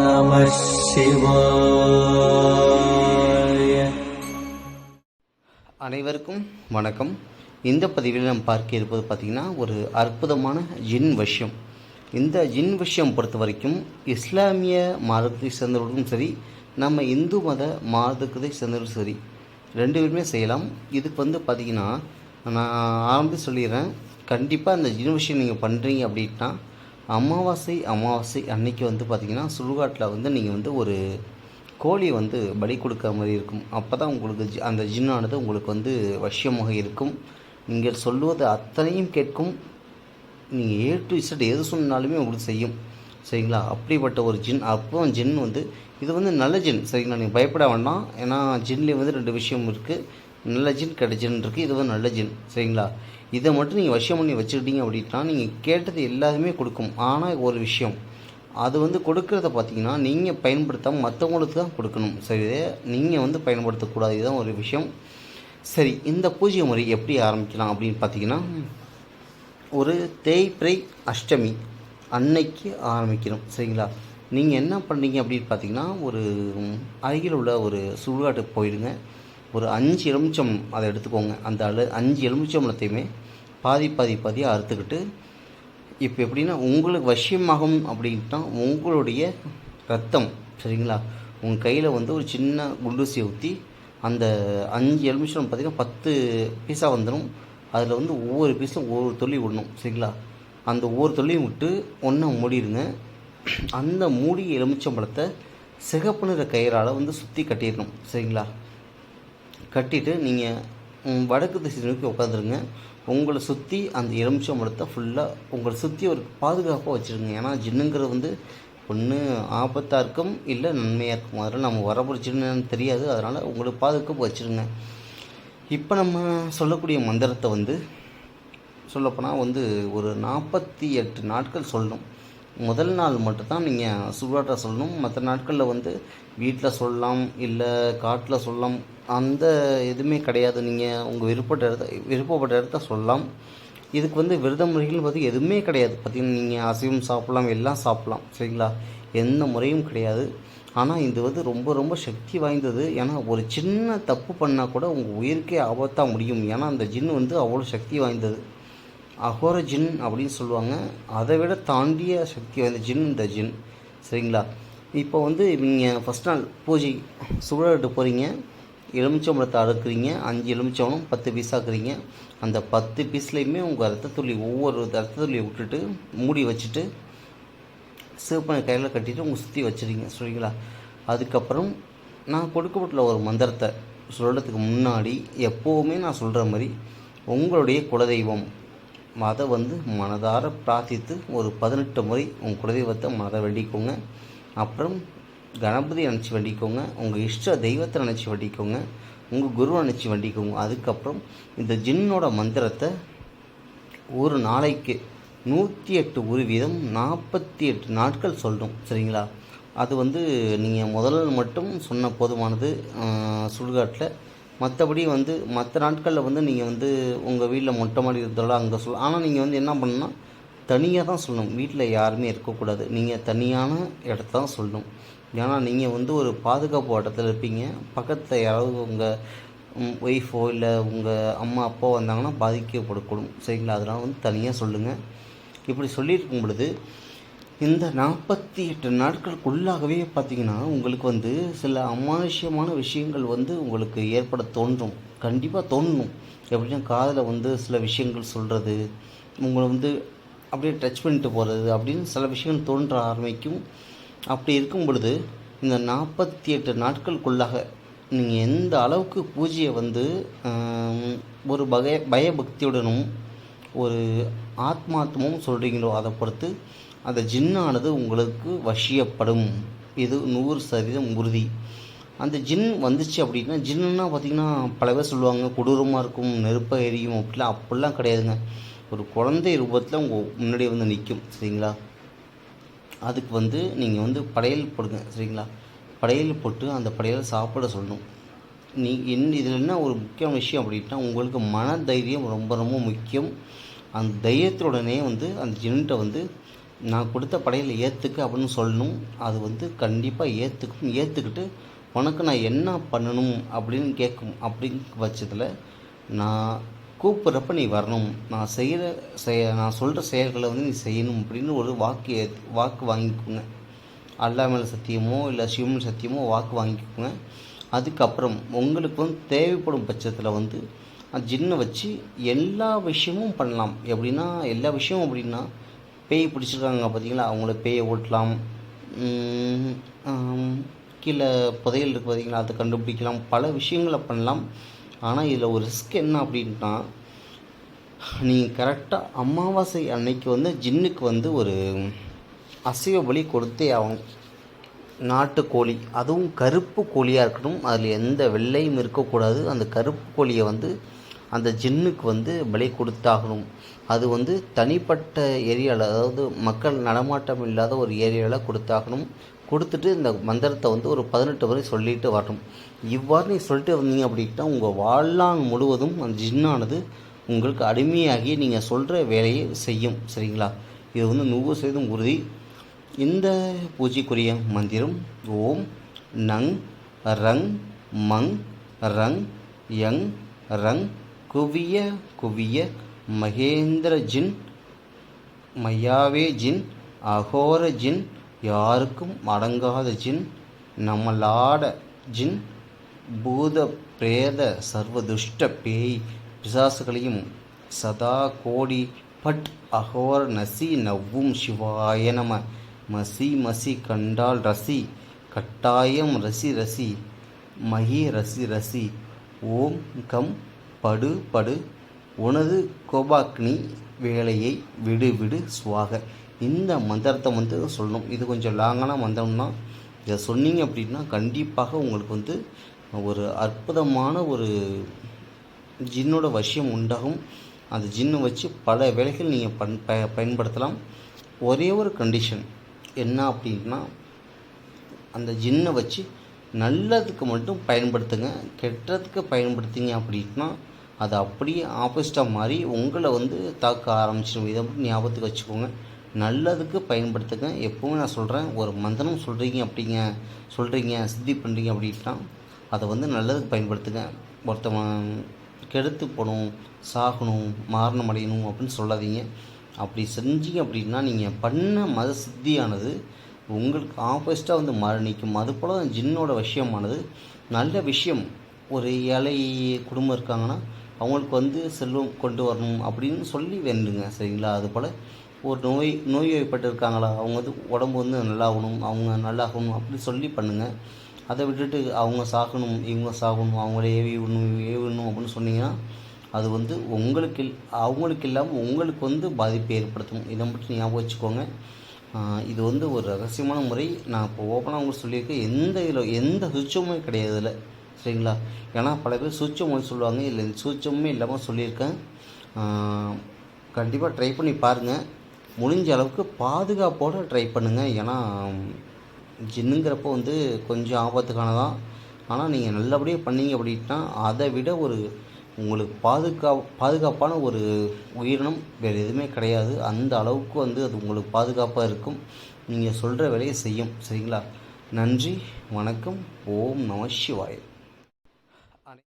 நம சிவாய அனைவருக்கும் வணக்கம். இந்த பதிவில் நாம் பார்க்க இருப்பது பார்த்திங்கன்னா ஒரு அற்புதமான ஜின் விஷயம். இந்த ஜின் விஷயம் பொறுத்த வரைக்கும் இஸ்லாமிய மார்க்கத்தை சேர்ந்தவர்களுக்கும் சரி நம்ம இந்து மத மார்க்கத்தை சேர்ந்தவர்களும் சரி ரெண்டு பேருமே செய்யலாம். இதுக்கு வந்து பார்த்திங்கன்னா நான் ஆரம்பி சொல்லிடுறேன். கண்டிப்பாக அந்த ஜின் விஷயம் நீங்கள் பண்ணுறீங்க அப்படின்னா அமாவாசை அமாவாசை அன்னைக்கு வந்து பார்த்திங்கன்னா சுடுகாட்டில் வந்து நீங்கள் வந்து ஒரு கோழியை வந்து பலி கொடுக்குற மாதிரி இருக்கும். அப்போ தான் உங்களுக்கு ஜி- அந்த ஜின்னானது உங்களுக்கு வந்து வசியமாக இருக்கும். நீங்கள் சொல்லுவது அத்தனையும் கேட்கும். நீங்கள் ஏ டு இசட் எது சொன்னாலுமே உங்களுக்கு செய்யும். சரிங்களா? அப்படிப்பட்ட ஒரு ஜின். அப்போ ஜின் வந்து இது வந்து நல்ல ஜின். சரிங்களா? நீங்கள் பயப்பட வேண்டாம். ஏன்னா ஜின்லேயே வந்து ரெண்டு விஷயம் இருக்குது நல்ல ஜின் கெட்ட ஜின் இருக்குது இது வந்து நல்ல ஜின். சரிங்களா? இதை மட்டும் நீங்கள் வசியம் பண்ணி வச்சுக்கிட்டீங்க அப்படின்னா நீங்கள் கேட்டது எல்லாருமே கொடுக்கும். ஆனால் ஒரு விஷயம். அது வந்து கொடுக்கறத பார்த்தீங்கன்னா நீங்கள் பயன்படுத்தாமல் மற்றவங்களுக்கு தான் கொடுக்கணும். சரி இதே நீங்கள் வந்து பயன்படுத்தக்கூடாது. இதுதான் ஒரு விஷயம். சரி இந்த பூஜை முறை எப்படி ஆரம்பிக்கலாம் அப்படின்னு பார்த்தீங்கன்னா ஒரு தேய்பிரை அஷ்டமி அன்னைக்கு ஆரம்பிக்கணும். சரிங்களா? நீங்கள் என்ன பண்ணுறீங்க அப்படின்னு பார்த்தீங்கன்னா ஒரு அருகில் உள்ள ஒரு சுடுகாட்டுக்கு போயிடுங்க ஒரு அஞ்சு எலுமிச்சம் அதை எடுத்துக்கோங்க. அந்த அளவு அஞ்சு எலுமிச்சம்பழத்தையுமே பாதி பாதி பாதியாக அறுத்துக்கிட்டு இப்போ எப்படின்னா உங்களுக்கு வசியமாகும் அப்படின்ட்டா உங்களுடைய ரத்தம் சரிங்களா? உங்கள் கையில் வந்து ஒரு சின்ன குண்டூசியை ஊற்றி அந்த அஞ்சு எலுமிச்சம் பார்த்தீங்கன்னா பத்து பீஸாக வந்துடும் அதில் வந்து ஒவ்வொரு பீஸும் ஒவ்வொரு தொல்லி விடணும் சரிங்களா? அந்த ஒவ்வொரு தொல்லியும் விட்டு ஒன்றா மூடிடுங்க. அந்த மூடி எலுமிச்சம்பழத்தை சிகப்பு நிற கயிறால் வந்து சுற்றி கட்டிடணும் சரிங்களா? கட்டிட்டு நீங்கள் வடக்கு திசை நோக்கி உட்காந்துருங்க உங்களை சுற்றி அந்த எலுமிச்சம்பழத்தை ஃபுல்லாக உங்களை சுற்றி ஒரு பாதுகாப்பாக வச்சுருங்க. ஏன்னா ஜின்னுங்கிறது வந்து ஒன்று ஆபத்தாக இருக்கும் இல்லை நன்மையாக இருக்கும். அதனால் நம்ம வரப்போகிற ஜின்னு தெரியாது. அதனால் உங்களுக்கு பாதுகாப்பு வச்சுருங்க. இப்போ நம்ம சொல்லக்கூடிய மந்திரத்தை வந்து சொல்லப்போனால் வந்து ஒரு நாற்பத்தி எட்டு நாட்கள் சொல்லணும். முதல் நாள் மட்டும்தான் நீங்கள் சுடுகாட்டை சொல்லணும். மற்ற நாட்களில் வந்து வீட்டில் சொல்லலாம் இல்லை காட்டில் சொல்லலாம் அந்த எதுவுமே கிடையாது. நீங்கள் உங்கள் விருப்பப்பட்ட இடத்த விருப்பப்பட்ட இடத்த சொல்லலாம். இதுக்கு வந்து விரத முறைகள் வந்து எதுவுமே கிடையாது. பார்த்தீங்கன்னா நீங்கள் அசைவம் சாப்பிட்லாம் எல்லாம் சாப்பிட்லாம். சரிங்களா? எந்த முறையும் கிடையாது. ஆனால் இது வந்து ரொம்ப ரொம்ப சக்தி வாய்ந்தது. ஏன்னா ஒரு சின்ன தப்பு பண்ணால் கூட உங்கள் உயிருக்கே ஆபத்தாக முடியும். ஏன்னா அந்த ஜின் வந்து அவ்வளோ சக்தி வாய்ந்தது. அகோர ஜின் அப்படின்னு சொல்லுவாங்க. அதை விட தாண்டிய சக்தி வாய்ந்த ஜின் இந்த ஜின். சரிங்களா? இப்போ வந்து நீங்கள் ஃபஸ்ட் நாள் பூஜை சுழலிட்டு போகிறீங்க எலுமிச்சம்பழத்தை அறுக்குறீங்க அஞ்சு எலுமிச்சம்பழம் பத்து பீஸ் ஆக்குறீங்க. அந்த பத்து பீஸ்லேயுமே உங்கள் ரத்த ஒவ்வொரு ரத்த விட்டுட்டு மூடி வச்சுட்டு சிவப்பனை கையில் கட்டிட்டு உங்கள் சுற்றி வச்சுருங்க சரிங்களா? அதுக்கப்புறம் நான் கொடுக்கப்பட்டுள்ள ஒரு மந்திரத்தை சொல்கிறதுக்கு முன்னாடி எப்போவுமே நான் சொல்கிற மாதிரி உங்களுடைய குலதெய்வம் அதை வந்து மனதார பிரார்த்தித்து ஒரு பதினெட்டு முறை உங்கள் குலதெய்வத்தை மனதை வேண்டிக்கோங்க. அப்புறம் கணபதி நினச்சி வண்டிக்கோங்க. உங்கள் இஷ்ட தெய்வத்தை நினச்சி வண்டிக்கோங்க. உங்கள் குருவை நினச்சி வண்டிக்கோங்க. அதுக்கப்புறம் இந்த ஜின்னோட மந்திரத்தை ஒரு நாளைக்கு நூற்றி எட்டு ஒரு வீதம் நாற்பத்தி எட்டு நாட்கள் சொல்லணும். சரிங்களா? அது வந்து நீங்கள் முதல் மட்டும் சொன்ன போதுமானது சுடுகாட்டில். மற்றபடி வந்து மற்ற நாட்களில் வந்து நீங்கள் வந்து உங்கள் வீட்டில் மொட்டை மாடி இருந்தாலும் அங்கே சொல்ல ஆனால் நீங்கள் வந்து என்ன பண்ணணும்னா தனியாக தான் சொல்லணும். வீட்டில் யாருமே இருக்கக்கூடாது. நீங்கள் தனியான இடத்த தான் சொல்லணும். ஏன்னா நீங்கள் வந்து ஒரு பாதுகாப்பு இடத்துல இருப்பீங்க. பக்கத்தில் யாராவது உங்கள் ஒய்ஃபோ இல்லை உங்கள் அம்மா அப்பா வந்தாங்கன்னா பாதிக்கப்படக்கூடும் சரிங்களா? அதெல்லாம் வந்து தனியாக சொல்லுங்கள் இப்படி சொல்லியிருக்கும் பொழுது இந்த நாற்பத்தி எட்டு நாட்களுக்குள்ளாகவே பார்த்தீங்கன்னா உங்களுக்கு வந்து சில அமானுஷ்யமான விஷயங்கள் வந்து உங்களுக்கு ஏற்பட தோன்றும். கண்டிப்பாக தோன்றும். எப்படின்னா காதில் வந்து சில விஷயங்கள் சொல்கிறது உங்களை வந்து அப்படியே டச் பண்ணிட்டு போகிறது அப்படின்னு சில விஷயங்கள் தோன்ற ஆரம்பிக்கும். அப்படி இருக்கும் பொழுது இந்த நாற்பத்தி எட்டு நாட்களுக்குள்ளாக நீங்கள் எந்த அளவுக்கு பூஜையை வந்து ஒரு பகைய பயபக்தியுடனும் ஒரு ஆத்மார்த்தமும் சொல்கிறீங்களோ அதை பொறுத்து அந்த ஜின்னானது உங்களுக்கு வசியப்படும். இது நூறு சதவீதம் உறுதி. அந்த ஜின் வந்துச்சு அப்படின்னா ஜின்னுன்னா பார்த்தீங்கன்னா பல பேர் சொல்லுவாங்க கொடூரமாக இருக்கும் நெருப்பை எரியும் அப்படிலாம் அப்படிலாம் கிடையாதுங்க. ஒரு குழந்தை ரூபத்தில் உங்கள் முன்னாடி வந்து நிற்கும் சரிங்களா? அதுக்கு வந்து நீங்கள் வந்து படையல் போடுங்க சரிங்களா? படையல் போட்டு அந்த படையலை சாப்பிட சொல்லணும். நீ என் இதில் என்ன ஒரு முக்கியமான விஷயம் அப்படின்னா உங்களுக்கு மன தைரியம் ரொம்ப ரொம்ப முக்கியம். அந்த தைரியத்துடனே வந்து அந்த ஜின்ட்டை வந்து நான் கொடுத்த படையில் ஏற்றுக்க அப்படின்னு சொல்லணும். அது வந்து கண்டிப்பாக ஏற்றுக்கும் ஏற்றுக்கிட்டு உனக்கு நான் என்ன பண்ணணும்? அப்படின்னு கேட்கும் அப்படிங்கிற பட்சத்தில் நான் கூப்பிட்றப்ப நீ வரணும். நான் செய்கிற செய நான் சொல்கிற செயல்களை வந்து நீ செய்யணும் அப்படின்னு ஒரு வாக்கு வாக்கு வாங்கிக்கோங்க. அல்லா மேலே சத்தியமோ இல்லை சிவன் சத்தியமோ வாக்கு வாங்கிக்கோங்க. அதுக்கப்புறம் உங்களுக்கு வந்து தேவைப்படும் பட்சத்தில் வந்து ஜின்னை வச்சு எல்லா விஷயமும் பண்ணலாம். எப்படின்னா எல்லா விஷயமும் அப்படின்னா பேய் பிடிச்சிருக்காங்க பார்த்தீங்களா அவங்கள பேயை ஓட்டலாம். கீழே புதையல் இருக்குது பார்த்தீங்களா அதை கண்டுபிடிக்கலாம். பல விஷயங்களை பண்ணலாம். ஆனால் இதில் ஒரு ரிஸ்க் என்ன அப்படின்னா நீங்கள் கரெக்டாக அமாவாசை அன்னைக்கு வந்து ஜின்னுக்கு வந்து ஒரு அசைவ பலி கொடுத்தே ஆகும் நாட்டுக்கோழி அதுவும் கருப்பு கோழியாக இருக்கணும் அதில் எந்த வெள்ளையும் இருக்கக்கூடாது. அந்த கருப்பு கோழியை வந்து அந்த ஜின்னுக்கு வந்து பலி கொடுத்தாகணும். அது வந்து தனிப்பட்ட ஏரியாவில் அதாவது மக்கள் நடமாட்டம் இல்லாத ஒரு ஏரியாவில் கொடுத்தாகணும். கொடுத்துட்டு இந்த மந்திரத்தை வந்து ஒரு பதினெட்டு வரை சொல்லிட்டு வரணும். இவ்வாறு நீங்கள் சொல்லிட்டு வந்தீங்க அப்படின்னா உங்கள் வாழ்நாள் முழுவதும் அந்த ஜின்னானது உங்களுக்கு அடிமையாகி நீங்கள் சொல்கிற வேலையை செய்யும். சரிங்களா? இது வந்து நூறு சதவீதம் உறுதி. இந்த பூஜைக்குரிய மந்திரம் ஓம் நங் ரங் மங் ரங் யங் ரங் குவிய குவிய மகேந்திர ஜின் மையாவே ஜின் அகோர ஜின் யாருக்கும் அடங்காத ஜின் நம்மளாட ஜின் பூத பிரேத சர்வதுஷ்ட பேய் பிசாசுகளையும் சதா கோடி பட் அகோர நசி நவ்வும் சிவாய நம. மசி மசி கண்டால் ரசி கட்டாயம் ரசி ரசி மகி ரசி ரசி. ஓம் கம் படு படு உனது கோபாக்னி வேலையை விடு விடு சுவாக. இந்த மந்திரத்தை வந்து சொல்லணும். இது கொஞ்சம் லாங்கான மந்திரம்னா இதை சொன்னீங்க அப்படின்னா கண்டிப்பாக உங்களுக்கு வந்து ஒரு அற்புதமான ஒரு ஜின்னோட வசியம் உண்டாகும். அந்த ஜின்னை வச்சு பல வேலைகள் நீங்கள் பண் ப பயன்படுத்தலாம். ஒரே ஒரு கண்டிஷன் என்ன அப்படின்னா அந்த ஜின்னை வச்சு நல்லதுக்கு மட்டும் பயன்படுத்துங்க கெட்டதுக்கு பயன்படுத்திங்க அப்படின்னா அது அப்படியே ஆப்போசிட்டாக மாறி உங்களை வந்து தாக்க ஆரம்பிச்சிடும். இதை மட்டும் ஞாபகத்துக்கு வச்சுக்கோங்க. நல்லதுக்கு பயன்படுத்துங்க. எப்போவும் நான் சொல்கிறேன் ஒரு மந்திரம் சொல்கிறீங்க அப்படிங்க சொல்கிறீங்க சித்தி பண்ணுறீங்க அப்படின்னா அதை வந்து நல்லதுக்கு பயன்படுத்துங்க. ஒருத்தவன் கெடுத்து போகணும் சாகணும் மாரணம் அடையணும் அப்படின்னு சொல்லாதீங்க. அப்படி செஞ்சீங்க அப்படின்னா நீங்கள் பண்ண மத சித்தியானது உங்களுக்கு ஆப்போசிட்டாக வந்து மாறி நிற்கும். அது போல் தான் ஜின்னோட விஷயமானது. நல்ல விஷயம். ஒரு ஏழை குடும்பம் இருக்காங்கன்னா அவங்களுக்கு வந்து செல்வம் கொண்டு வரணும் அப்படின்னு சொல்லி வேண்டுங்க சரிங்களா? அதுபோல் ஒரு நோய் நோய்வாய்ப்பட்டு இருக்காங்களா அவங்க வந்து உடம்பு வந்து நல்லாகணும் அவங்க நல்லாகணும் அப்படி சொல்லி பண்ணுங்கள் அதை விட்டுட்டு அவங்க சாகணும் இவங்க சாகணும் அவங்கள ஏவி விடணும் ஏவி விடணும் அப்படின்னு சொன்னீங்கன்னா அது வந்து உங்களுக்கு இல் அவங்களுக்கு இல்லாமல் உங்களுக்கு வந்து பாதிப்பை ஏற்படுத்தும். இதை மட்டும் ஞாபகம் வச்சுக்கோங்க. இது வந்து ஒரு ரகசியமான முறை. நான் இப்போ ஓப்பனாக உங்களுக்கு சொல்லியிருக்கேன். எந்த இதில் எந்த சுச்சமும் கிடையாது இதில் சரிங்களா? ஏன்னா பல பேர் சூச்சம் ஒன்று சொல்லுவாங்க. இல்லை சூச்சமே இல்லாமல் சொல்லியிருக்கேன். கண்டிப்பாக ட்ரை பண்ணி பாருங்கள் முடிஞ்ச அளவுக்கு பாதுகாப்போடு ட்ரை பண்ணுங்கள் ஏன்னா ஜின்னுங்கிறப்போ வந்து கொஞ்சம் ஆபத்துக்கானதான். ஆனால் நீங்கள் நல்லபடியாக பண்ணீங்க அப்படின்னா அதை விட ஒரு உங்களுக்கு பாதுகா பாதுகாப்பான ஒரு உயிரினம் வேறு எதுவுமே கிடையாது. அந்த அளவுக்கு வந்து அது உங்களுக்கு பாதுகாப்பாக இருக்கும். நீங்கள் சொல்கிற வேலையை செய்யும். சரிங்களா? நன்றி வணக்கம். ஓம் நம சிவாய்.